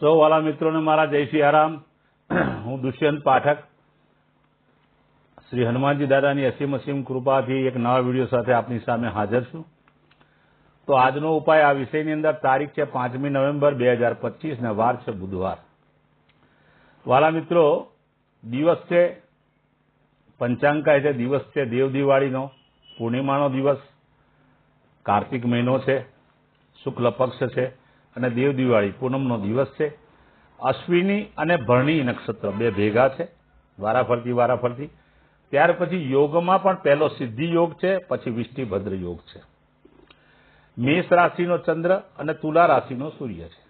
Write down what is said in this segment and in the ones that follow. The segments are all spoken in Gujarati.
સૌ વાલા મિત્રોને મારા જય આરામ હું દુષ્યંત પાઠક. શ્રી હનુમાનજી દાદાની અસીમ અસીમ કૃપાથી એક નવા વીડિયો સાથે આપની સામે હાજર છું. તો આજનો ઉપાય આ વિષયની અંદર તારીખ છે પાંચમી નવેમ્બર બે હજાર પચીસ ને વાર છે બુધવાર. વાલા મિત્રો, દિવસ છે પંચાંકાય છે, દિવસ છે દેવ દિવાળીનો, પૂર્ણિમાનો દિવસ, કાર્તિક મહિનો છે, શુક્લ પક્ષ છે અને દેવ દિવાળી, પૂનમનો દિવસ છે. અશ્વિની અને ભરણી નક્ષત્ર બે ભેગા છે, વારાફરતી વારાફરતી. ત્યાર પછી યોગમાં પણ પહેલો સિદ્ધિ યોગ છે, પછી વિષ્ટિભદ્ર યોગ છે. મેષ રાશિનો ચંદ્ર અને તુલા રાશિનો સૂર્ય છે.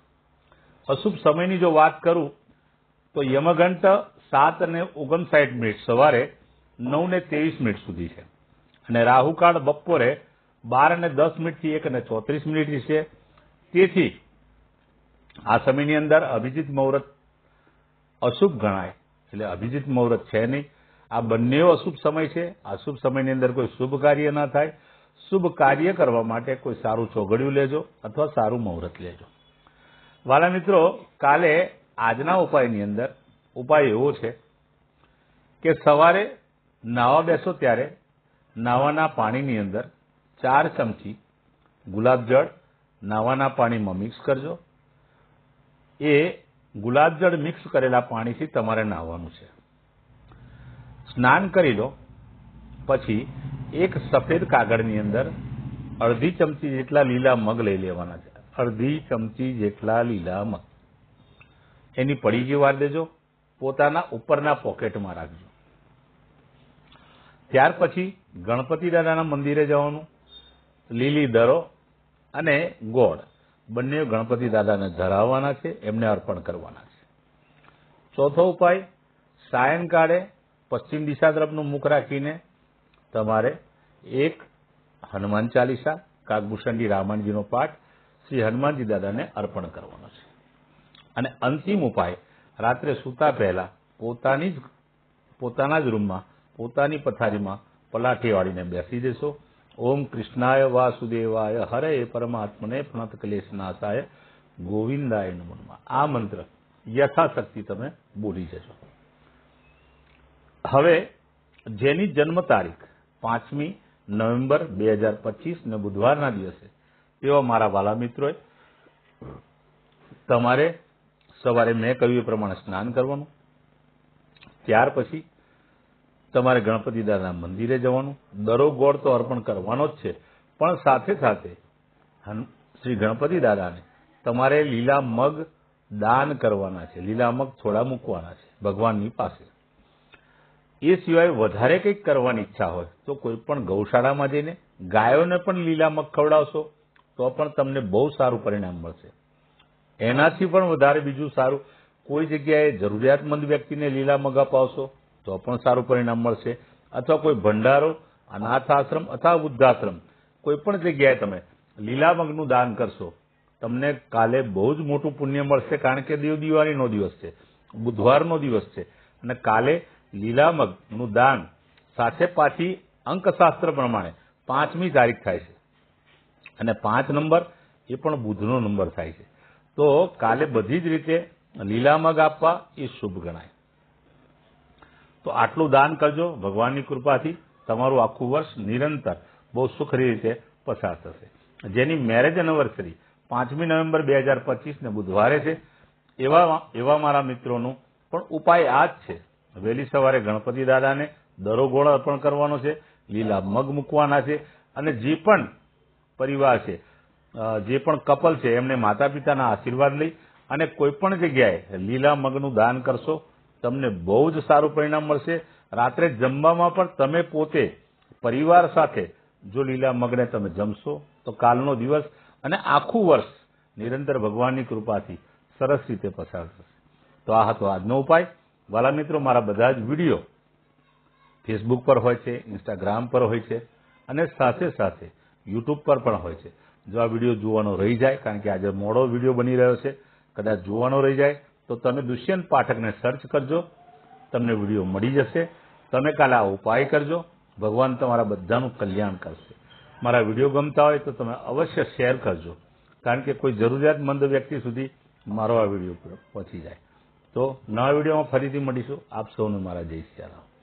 અશુભ સમયની જો વાત કરું, તો યમઘંટ સાત અને ઓગણસાઠ મિનિટ સવારે નવ ને ત્રેવીસ મિનિટ સુધી છે. અને રાહુકાળ બપોરે બાર અને દસ મિનિટથી એક અને ચોત્રીસ મિનિટ છે. તેથી આ સમયની અંદર અભિજીત મુહૂર્ત અશુભ ગણાય. એટલે અભિજીત મુહૂર્ત છે નહીં. આ બંને અશુભ સમય છે. અશુભ સમયની અંદર કોઈ શુભ કાર્ય ના થાય. શુભ કાર્ય કરવા માટે કોઈ સારું ચોઘડિયું લેજો અથવા સારું મુહૂર્ત લેજો. વાલા મિત્રો, કાલે આજના ઉપાયની અંદર, ઉપાય એવો છે કે સવારે નાવા બેસો ત્યારે નાવાના પાણીની અંદર ચાર ચમચી ગુલાબજળ નાવાના પાણીમાં મિક્સ કરજો. એ ગુલાબજળ મિક્સ કરેલા પાણીથી તમારે નાહવાનું છે. સ્નાન કરી લો, પછી એક સફેદ કાગળની અંદર અડધી ચમચી જેટલા લીલા મગ લઈ લેવાના છે. અડધી ચમચી જેટલા લીલા મગ. એની પડીકી વાર દેજો, પોતાના ઉપરના પોકેટમાં રાખજો. ત્યાર પછી ગણપતિ દાદાના મંદિરે જવાનું, લીલી દરો અને ગોળ. બંને ગણપતિ દાદાને ધરાવવાના છે, એમને અર્પણ કરવાના છે. ચોથો ઉપાય, સાયંકાળે પશ્ચિમ દિશા તરફનું મુખ રાખીને તમારે એક હનુમાન ચાલીસા, કાગભૂષણજી રામાયણજીનો પાઠ શ્રી હનુમાનજી દાદાને અર્પણ કરવાનો છે. અને અંતિમ ઉપાય, રાત્રે સૂતા પહેલા પોતાની જ, પોતાના જ રૂમમાં, પોતાની પથારીમાં પલાઠી વાળીને બેસી જશો. ઓમ કૃષ્ણાય વાસુદેવાય. હરે પરમાત્મને પ્રણત ક્લેશ નાશાય. ગોવિંદાય નમનમાં. આ મંત્ર યથાશક્તિ તમે બોલી જજો. હવે જેની જન્મ તારીખ પાંચમી નવેમ્બર બે હજાર પચીસને બુધવારના દિવસે તેવા મારા વાલા મિત્રોએ તમારે સવારે મેં કહ્યું એ પ્રમાણે સ્નાન કરવાનું. ત્યાર પછી તમારે ગણપતિ દાદાના મંદિરે જવાનું, દરો ગોળ તો અર્પણ કરવાનો જ છે. પણ સાથે સાથે શ્રી ગણપતિ દાદાને તમારે લીલા મગ દાન કરવાના છે. લીલા મગ થોડા મૂકવાના છે, ભગવાનની પાસે. એ સિવાય વધારે કંઈક કરવાની ઈચ્છા હોય, તો કોઈ પણ ગૌશાળામાં જઈને ગાયોને પણ લીલા મગ ખવડાવશો, તો પણ તમને બહુ સારું પરિણામ મળશે. એનાથી પણ વધારે બીજું સારું, કોઈ જગ્યાએ જરૂરિયાતમંદ વ્યક્તિને લીલા મગ અપાવશો તો પણ સારું પરિણામ મળશે. અથવા કોઈ ભંડારો અનાથ આશ્રમ અથવા વૃદ્ધાશ્રમ, કોઈ પણ જગ્યાએ તમે લીલા મગનું દાન કરશો, તમને કાલે બહુ જ મોટું પુણ્ય મળશે કારણ કે દેવ દિવાળીનો દિવસ છે, બુધવારનો દિવસ છે. અને કાલે લીલા મગનું દાન સાથે પાછી અંકશાસ્ત્ર પ્રમાણે પાંચમી તારીખ થાય છે. અને પાંચ નંબર એ પણ બુધનો નંબર થાય છે. તો કાલે બધી જ રીતે લીલા મગ આપવા એ શુભ ગણાય. તો આટલું દાન કરજો ભગવાનની કૃપાથી તમારું આખું વર્ષ નિરંતર બહુ સુખરી રીતે પસાર થશે. જેની મેરેજ એનિવર્સરી પાંચમી નવેમ્બર બે હજાર પચીસને બુધવારે છે, એવા એવા મારા મિત્રોનું પણ ઉપાય આ જ છે. વહેલી સવારે ગણપતિ દાદાને દરોગોળ અર્પણ કરવાનો છે, લીલા મગ મૂકવાના છે, અને જે પણ પરિવાર છે જે પણ કપલ છે, એમને માતા પિતાના આશીર્વાદ લઈ અને કોઈ પણ જગ્યાએ લીલા મગનું દાન કરશો તમને બહુ જ સારું પરિણામ મળશે. રાત્રે જમવામાં પણ તમે પોતે પરિવાર સાથે જો લીલા મગને તમે જમશો, તો કાલનો દિવસ અને આખું વર્ષ નિરંતર ભગવાનની કૃપાથી સરસ રીતે પસાર થશે. તો આ હતો આજનો ઉપાય. વાલા મિત્રો, મારા બધા જ વીડિયો ફેસબુક પર હોય છે ઇન્સ્ટાગ્રામ પર હોય છે અને સાથે સાથે યુટ્યુબ પર પણ હોય છે. જો આ વીડિયો જોવાનો રહી જાય, કારણ કે આજે મોડો વીડિયો બની રહ્યો છે, કદાચ જોવાનો રહી જાય તો તમે દુષ્યંત પાઠકને સર્ચ કરજો. તમને વીડિયો મળી જશે. તમે કાલે આ ઉપાય કરજો. ભગવાન તમારા બધાનું કલ્યાણ કરશે. મારા વીડિયો ગમતા હોય તો તમે અવશ્ય શેર કરજો. કારણ કે કોઈ જરૂરિયાતમંદ વ્યક્તિ સુધી મારો આ વીડિયો પહોંચી જાય. તો નવા વિડીયોમાં ફરીથી મળીશું. આપ સૌને મારા જય સિયારામ